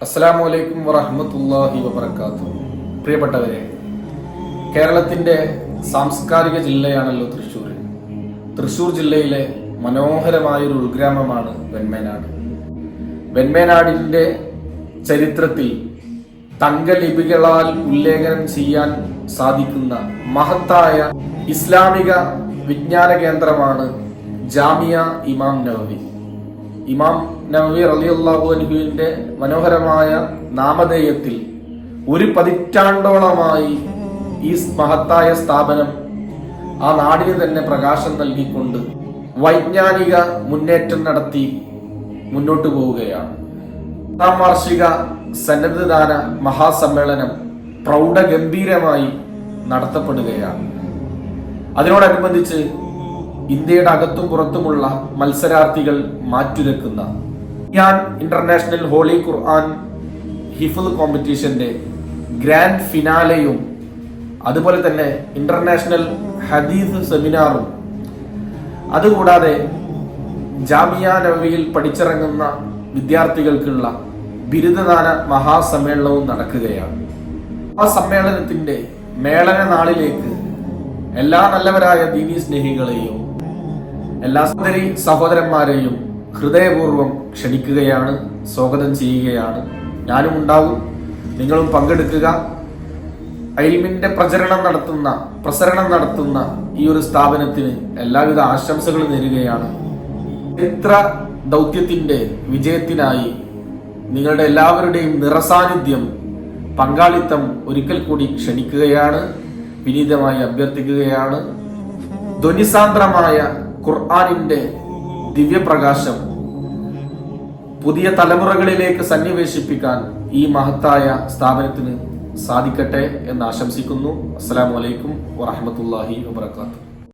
അസ്സലാമു അലൈക്കും വറഹ്മത്തുള്ളാഹി വബറകാതുഹു. പ്രിയപ്പെട്ടവരെ കേരളത്തിന്റെ സാംസ്കാരിക ജില്ലയാണല്ലോ തൃശ്ശൂർ തൃശ്ശൂർ ജില്ലയിലെ മനോഹരമായൊരു ഉൾഗ്രാമമാണ് വെൺമേനാട് വെൺമേനാടിന്റെ ചരിത്രത്തിൽ തങ്കലിപികളാൽ ഉല്ലേഖനം ചെയ്യാൻ സാധിക്കുന്ന മഹത്തായ ഇസ്ലാമിക വിജ്ഞാന കേന്ദ്രമാണ് ജാമിയ ഇമാം നവവി ഇമാം നബി അലി അൻഹുവിന്റെ മനോഹരമായ നാമധേയത്തിൽ ഒരു പതിറ്റാണ്ടോളമായി ഈ മഹത്തായ സ്ഥാപനം ആ നാടിന് തന്നെ പ്രകാശം നൽകിക്കൊണ്ട് വൈജ്ഞാനിക മുന്നേറ്റം നടത്തി മുന്നോട്ടു പോവുകയാണ്. പത്താം വാർഷിക സന്നദ്ധദാന മഹാസമ്മേളനം പ്രൗഢഗംഭീരമായി നടത്തപ്പെടുകയാണ്. അതിനോടനുബന്ധിച്ച് ഇന്ത്യയുടെ അകത്തും പുറത്തുമുള്ള മത്സരാർത്ഥികൾ മാറ്റുരക്കുന്ന ഞാൻ ഇന്റർനാഷണൽ ഹോളി ഖുർആൻ ഹിഫുൽ കോമ്പറ്റീഷന്റെ ഗ്രാൻഡ് ഫിനാലയും അതുപോലെ തന്നെ ഇന്റർനാഷണൽ ഹദീസ് സെമിനാറും അതുകൂടാതെ ജാമിയ നവവിയിൽ പഠിച്ചിറങ്ങുന്ന വിദ്യാർത്ഥികൾക്കുള്ള ബിരുദദാന മഹാസമ്മേളനവും നടക്കുകയാണ്. ആ സമ്മേളനത്തിന്റെ മേളന നാളിലേക്ക് എല്ലാ നല്ലവരായ ദീനി സ്നേഹികളെയും എല്ലാ സഹോദരി സഹോദരന്മാരെയും ഹൃദയപൂർവം ക്ഷണിക്കുകയാണ് സ്വാഗതം ചെയ്യുകയാണ്. ഞാനും ഉണ്ടാവും നിങ്ങളും പങ്കെടുക്കുക. ഐമിന്റെ പ്രചരണം നടത്തുന്ന പ്രസരണം നടത്തുന്ന ഈ ഒരു സ്ഥാപനത്തിന് എല്ലാവിധ ആശംസകളും നേരുകയാണ്. ചരിത്ര ദൗത്യത്തിന്റെ വിജയത്തിനായി നിങ്ങളുടെ എല്ലാവരുടെയും നിറസാന്നിധ്യം പങ്കാളിത്തം ഒരിക്കൽ കൂടി ക്ഷണിക്കുകയാണ് വിനീതമായി അഭ്യർത്ഥിക്കുകയാണ്. ധ്വനിസാന്ദ്രമായ ഖുർആാനിന്റെ ദിവ്യപ്രകാശം പുതിയ തലമുറകളിലേക്ക് സന്നിവേശിപ്പിക്കാൻ ഈ മഹത്തായ സ്ഥാപനത്തിന് സാധിക്കട്ടെ എന്ന് ആശംസിക്കുന്നു. അസ്സാം വലൈക്കും വറഹമത്തല്ലാഹി വബർക്കാത്തു